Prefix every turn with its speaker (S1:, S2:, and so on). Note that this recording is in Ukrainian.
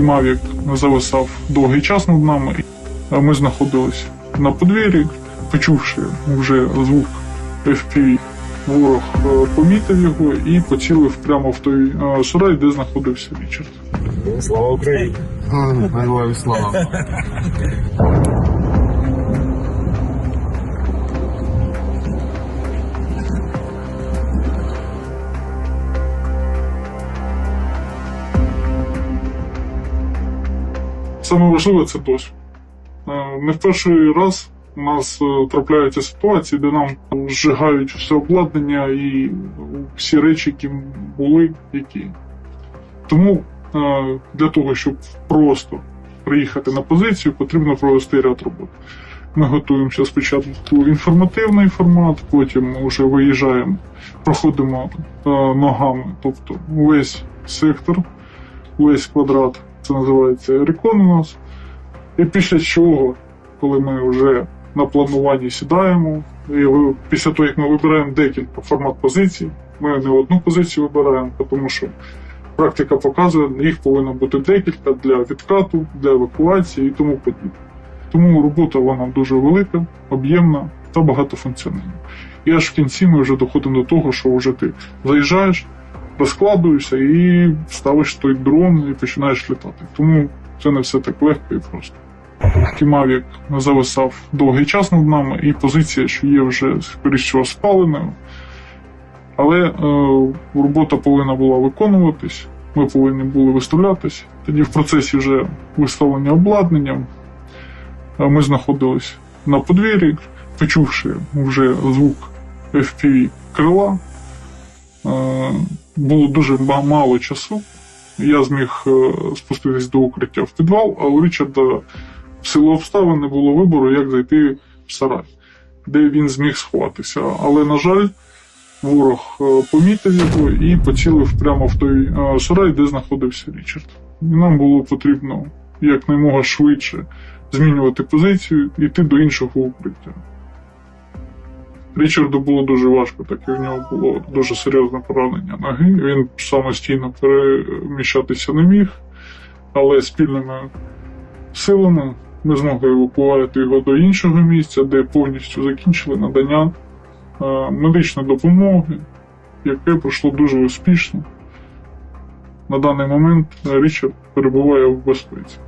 S1: оскільки Мавік зависав довгий час над нами. Ми знаходились на подвір'ї, почувши вже звук FPV, ворог е, помітив його і поцілив прямо в той е, сарай, де знаходився Річард.
S2: Слава Україні!
S3: Слава.
S1: Саме важливе це досвід. Е, Не в перший раз у нас е, трапляються ситуації, де нам зжигають все обладнання і всі речі, які були, які. Тому е, для того, щоб просто приїхати на позицію, потрібно провести ряд робот. Ми готуємося спочатку інформативний формат, потім вже виїжджаємо, проходимо ногами, тобто весь сектор, весь квадрат, це називається рекон у нас. І після чого, коли ми вже на плануванні сідаємо, і після того, як ми вибираємо декілька формат позицій, ми не одну позицію вибираємо, тому що практика показує, їх повинно бути декілька для відкату, для евакуації і тому подібне. Тому робота вона дуже велика, об'ємна та багатофункціональна. І аж в кінці ми вже доходимо до того, що вже ти заїжджаєш, розкладуєшся і ставиш той дрон і починаєш літати. Тому це не все так легко і просто. Кімавік зависав довгий час над нами, і позиція, що є вже скоріш всього спаленою. Але е, робота повинна була виконуватись, ми повинні були виставлятись. Тоді в процесі вже виставлення обладнанням ми знаходились на подвір'ї, почувши вже звук FPV крила. Е, було дуже мало часу. Я зміг е, спуститись до укриття в підвал, а у Річарда в силу обставин не було вибору, як зайти в сарай, де він зміг сховатися. Але, на жаль, ворог е, помітив його і поцілив прямо в той е, сарай, де знаходився Річард. І нам було потрібно якнаймога швидше змінювати позицію і йти до іншого укриття. Річарду було дуже важко, так як в нього було дуже серйозне поранення ноги. Він самостійно переміщатися не міг, але спільними силами ми змогли евакуювати його до іншого місця, де повністю закінчили надання е, медичної допомоги, яке пройшло дуже успішно. На даний момент Річард перебуває в безпеці.